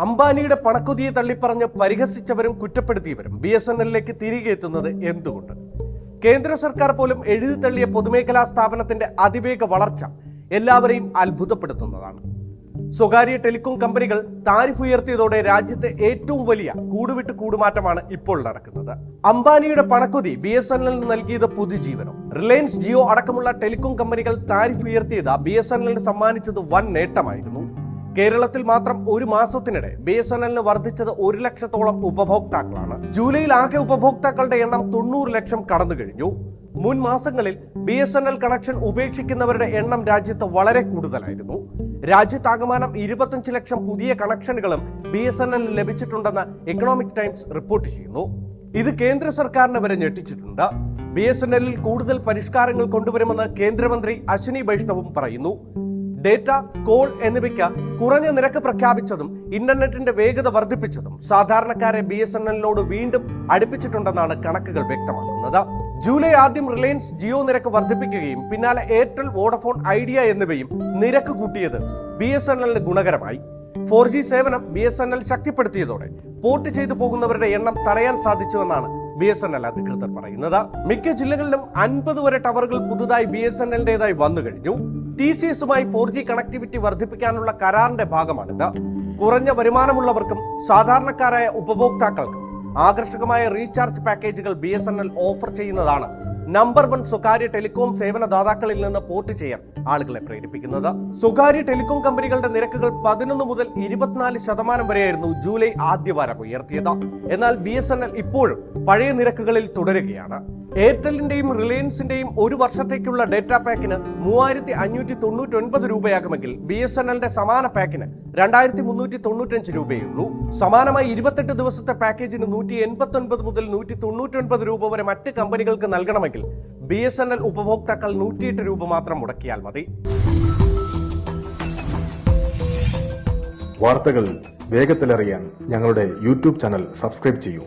അംബാനിയുടെ പണക്കുതിയെ തള്ളിപ്പറഞ്ഞ് പരിഹസിച്ചവരും കുറ്റപ്പെടുത്തിയവരും ബി എസ് എൻ എല്ലിലേക്ക് തിരികെ എത്തുന്നത് എന്തുകൊണ്ട്? കേന്ദ്ര സർക്കാർ പോലും എഴുതി തള്ളിയ പൊതുമേഖലാ സ്ഥാപനത്തിന്റെ അതിവേഗ വളർച്ച എല്ലാവരെയും അത്ഭുതപ്പെടുത്തുന്നതാണ്. സ്വകാര്യ ടെലികോം കമ്പനികൾ താരിഫ് ഉയർത്തിയതോടെ രാജ്യത്തെ ഏറ്റവും വലിയ കൂടുവിട്ട് കൂടുമാറ്റമാണ് ഇപ്പോൾ നടക്കുന്നത്. അംബാനിയുടെ പണക്കുതി ബി എസ് എൻ എല്ലിന് നൽകിയത് പുതുജീവനം. റിലയൻസ് ജിയോ അടക്കമുള്ള ടെലികോം കമ്പനികൾ താരിഫ് ഉയർത്തിയത് ബി എസ് എൻ എല്ലിന് സമ്മാനിച്ചത് വൻ നേട്ടമായിരുന്നു. കേരളത്തിൽ മാത്രം ഒരു മാസത്തിനിടെ ബി എസ് എൻ എല്ലിന് വർദ്ധിച്ചത് ഒരു ലക്ഷത്തോളം ഉപഭോക്താക്കളാണ്. ജൂലൈയിൽ ആകെ ഉപഭോക്താക്കളുടെ എണ്ണം തൊണ്ണൂറ് ലക്ഷം കടന്നു കഴിഞ്ഞു. മുൻ മാസങ്ങളിൽ B S N L connection ഉപേക്ഷിക്കുന്നവരുടെ എണ്ണം രാജ്യത്ത് വളരെ കൂടുതലായിരുന്നു. രാജ്യത്താകമാനം ഇരുപത്തഞ്ച് ലക്ഷം പുതിയ കണക്ഷനുകളും ബി എസ് എൻ എൽ ലഭിച്ചിട്ടുണ്ടെന്ന് എക്കണോമിക് ടൈംസ് റിപ്പോർട്ട് ചെയ്യുന്നു. ഇത് കേന്ദ്ര സർക്കാരിനെ വരെ ഞെട്ടിച്ചിട്ടുണ്ട്. ബി എസ് എൻ എല്ലിൽ കൂടുതൽ പരിഷ്കാരങ്ങൾ കൊണ്ടുവരുമെന്ന് കേന്ദ്രമന്ത്രി അശ്വിനി വൈഷ്ണവും പറയുന്നു. ഡേറ്റ കോൾ എന്നിവയ്ക്ക് കുറഞ്ഞ നിരക്ക് പ്രഖ്യാപിച്ചതും ഇന്റർനെറ്റിന്റെ വേഗത വർദ്ധിപ്പിച്ചതും സാധാരണക്കാരെ ബി എസ് എൻ എല്ലിനോട് വീണ്ടും അടുപ്പിച്ചിട്ടുണ്ടെന്നാണ് കണക്കുകൾ വ്യക്തമാക്കുന്നത്. ജൂലൈ ആദ്യം റിലയൻസ് ജിയോ നിരക്ക് വർദ്ധിപ്പിക്കുകയും പിന്നാലെ എയർടെൽ വോഡഫോൺ ഐഡിയ എന്നിവയും നിരക്ക് കൂട്ടിയത് ബി എസ് എൻ എല്ലിന് ഗുണകരമായി. ഫോർ ജി സേവനം ബി എസ് എൻ എൽ ശക്തിപ്പെടുത്തിയതോടെ പോർട്ട് ചെയ്തു പോകുന്നവരുടെ എണ്ണം തടയാൻ സാധിച്ചുവെന്നാണ് ബി എസ് എൻ എൽ അധികൃതർ പറയുന്നത്. മിക്ക ജില്ലകളിലും അൻപത് വരെ ടവറുകൾ പുതുതായി ബി എസ് എൻ എല്ലിന്റേതായി വന്നു കഴിഞ്ഞു ടി സി എസുമായി ഫോർ ജി കണക്ടിവിറ്റി വർദ്ധിപ്പിക്കാനുള്ള കരാറിന്റെ ഭാഗമാണിത്. കുറഞ്ഞ വരുമാനമുള്ളവർക്കും സാധാരണക്കാരായ ഉപഭോക്താക്കൾക്കും ആകർഷകമായ റീചാർജ് പാക്കേജുകൾ B S N L offer ചെയ്യുന്നതാണ് നമ്പർ വൺ സ്വകാര്യ ടെലികോം സേവന ദാതാക്കളിൽ നിന്ന് പോർട്ട് ചെയ്യാൻ ആളുകളെ പ്രേരിപ്പിക്കുന്നത്. സ്വകാര്യ ടെലികോം കമ്പനികളുടെ നിരക്കുകൾ പതിനൊന്ന് മുതൽ ഇരുപത്തിനാല് ശതമാനം വരെയായിരുന്നു ജൂലൈ ആദ്യവാരം ഉയർത്തിയത്. എന്നാൽ ബി എസ് എൻ എൽ ഇപ്പോഴും പഴയ നിരക്കുകളിൽ തുടരുകയാണ്. എയർടെലിന്റെയും റിലയൻസിന്റെയും ഒരു വർഷത്തേക്കുള്ള ഡേറ്റ പാക്കിന് മൂവായിരത്തി അഞ്ഞൂറ്റി തൊണ്ണൂറ്റി ഒൻപത് രൂപയാകുമെങ്കിൽ ബി എസ് എൻ എല്ലിന്റെ സമാന പാക്കിന് രണ്ടായിരത്തി മുന്നൂറ്റി തൊണ്ണൂറ്റഞ്ച് രൂപയുള്ളൂ സമാനമായി ഇരുപത്തെട്ട് ദിവസത്തെ പാക്കേജിന് നൂറ്റി എൺപത്തി ഒൻപത് മുതൽ നൂറ്റി തൊണ്ണൂറ്റി ഒൻപത് രൂപ വരെ മറ്റ് കമ്പനികൾക്ക് നൽകണമെങ്കിൽ ബി എസ് എൻ എൽ ഉപഭോക്താക്കൾ നൂറ്റിയെട്ട് രൂപ മാത്രം മുടക്കിയാൽ മതി. വാർത്തകൾ വേഗത്തിലറിയാൻ ഞങ്ങളുടെ യൂട്യൂബ് ചാനൽ സബ്സ്ക്രൈബ് ചെയ്യൂ.